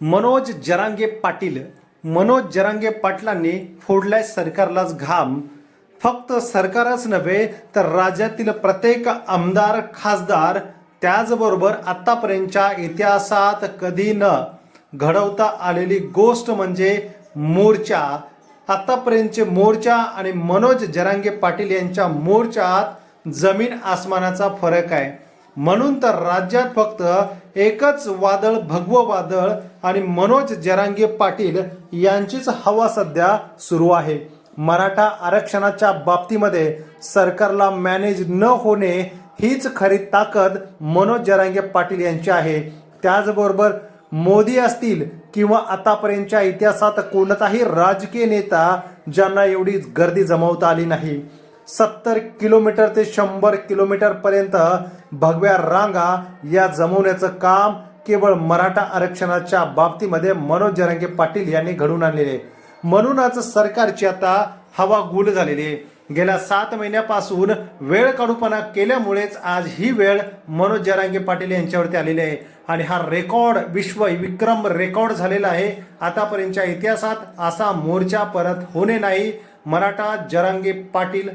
मनोज जरांगे पाटील. मनोज जरांगे पाटलांनी फोडलाय सरकारलाच घाम. फक्त सरकारच नव्हे तर राज्यातील प्रत्येक आमदार खासदार त्याचबरोबर आत्तापर्यंतच्या इतिहासात कधी न घडवता आलेली गोष्ट म्हणजे मोर्चा. आत्तापर्यंतचे मोर्चा आणि मनोज जरांगे पाटील यांच्या मोर्चात जमीन आसमानाचा फरक आहे. म्हणून तर राज्यात फक्त एकच वादळ भगव वादळ आणि मनोज जरांगे पाटील यांचीच हवा सध्या सुरू आहे. मराठा आरक्षणाच्या बाबतीमध्ये सरकारला मॅनेज न होणे हीच खरी ताकद मनोज जरांगे पाटील यांची आहे. त्याचबरोबर मोदी असतील किंवा आतापर्यंतच्या इतिहासात कोणताही राजकीय नेता ज्यांना एवढी गर्दी जमवता आली नाही. सत्तर किलोमीटर ते शंभर किलोमीटरपर्यंत भगव्या रांगा या जमवण्याचं काम केवळ मराठा आरक्षणाच्या बाबतीमध्ये मनोज जरांगे पाटील यांनी घडून आणलेले. म्हणूनच सरकारची आता हवा गुल झालेली आहे. गेल्या सात महिन्यापासून वेळ काढूपणा केल्यामुळेच आज ही वेळ मनोज जरांगे पाटील यांच्यावरती आलेली आहे. आणि हा रेकॉर्ड विश्व विक्रम रेकॉर्ड झालेला आहे. आतापर्यंतच्या इतिहासात असा मोर्चा परत होणे नाही. मराठा जरांगे पाटील